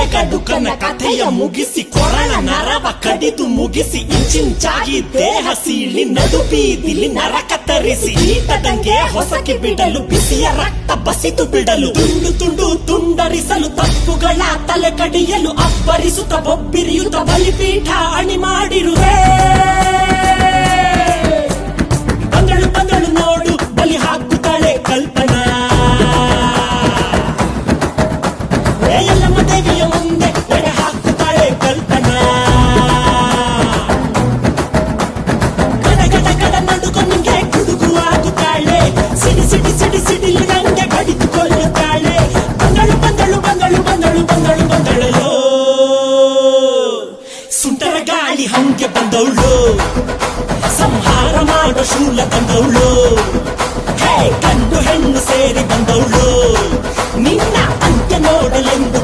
ಎಲೆಗಡುಕನ ಕಥೆಯ ಮುಗಿಸಿ ಕೊರಳ ನರವ ಕಡಿದು ಮುಗಿಸಿ ಇಂಚಿಂಚಾಗಿ ದೇಹ ಸೀಳಿ ನಡು ಬೀದಿಲಿ ನರಕ ತರಿಸಿ ಈತದಂಗೆ ಹೊಸಕಿ ಬಿಡಲು ಬಿಸಿಯ ರಕ್ತ ಬಸಿದು ಬಿಡಲು ತುಂಡು ತುಂಡು ತುಂಡರಿಸಲು ತಪ್ಪುಗಳ ತಲೆ ಕಡಿಯಲು ಅಬ್ಬರಿಸುತ್ತ ಬೊಬ್ಬಿರಿಯುತ್ತ ಬಲಿಪೀಠ ಅಣಿ ಮಾಡಿರುವೆ ಸಿಡಿ ಸಿಡಿ ಸಿಡಿ ನಂಗೆ ಬಡಿದುಕೊಳ್ಳುತ್ತಾಳೆ ಬಂದಳು ಬಂದಳು ಬಂದಳು ಬಂದಳು ಬಂದಳು ಬಂದಳಲು ಸುಂಟರ ಗಾಳಿ ಹಂಗೆ ಬಂದವಳು. ಸಂಹಾರ ಮಾಡೋ ಶೂಲ ತಂದವಳು. ಹೇ, ಗಂಡು, ಹೆಣ್ಣು ಸೇರಿ ಬಂದವಳು. ನಿನ್ನ ಅಂತ್ಯ ನೋಡಲೆಂದು